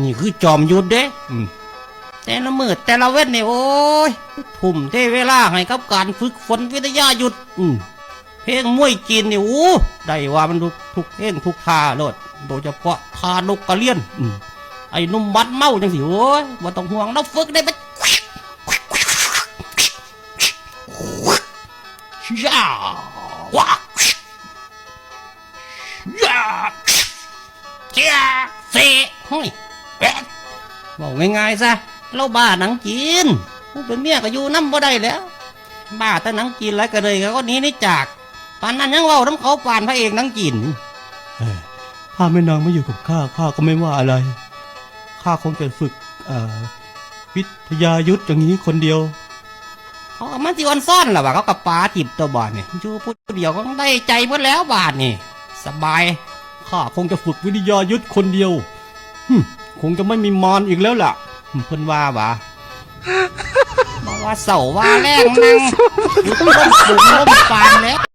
นี่คือจอมยุทธเด้แต่ละมือแต่ละเว้นเนี่ยโอ้ยทุ่มเทเวลาให้กับการฝึกฝนวิทยายุทธเพลงมวยจีนนี่โอ้ได้ว่ามันทุกทุกเพลงทุกท่าโลดโดยเฉพาะท่านกกระเลียนอไอ้นุ่มบัดเมาจังสิโอ้ยว่าต้องห่วงเราฝึกได้ไปย่าว้าย่าเจ้าเสเฮ้ย บอกง่ายๆซะเราบ้าหนังจีนผู้เป็นเมียก็อยู่น้ำบ่ได้แล้ว บ้าแต่หนังจีนแล้วก็เลยก็หนี้นี่จากปานนั้นยังเว่าน้ำเขาปานพระเอกหนังจีนถ้าแม่นางไม่อยู่กับข้าข้าก็ไม่ว่าอะไรข้าคงจะฝึกเอ่อวิทยายุทธอย่างนี้คนเดียว เขาก็มันสิวันซ่อนแหละว่าเขากับปลาทิบตัวบานนี่อยู่ผู้เดียวก็ได้ใจหมดแล้วบาทนี่สบายข้าคงจะฝึกวิทยายุทธคนเดียวหึ คงจะไม่มีมารอีกแล้วล่ะหึเพิ่นว่าหวะบอกว่าเสาว่าแรงนั่งอยู่ต้นสูงล้มปานแล้ว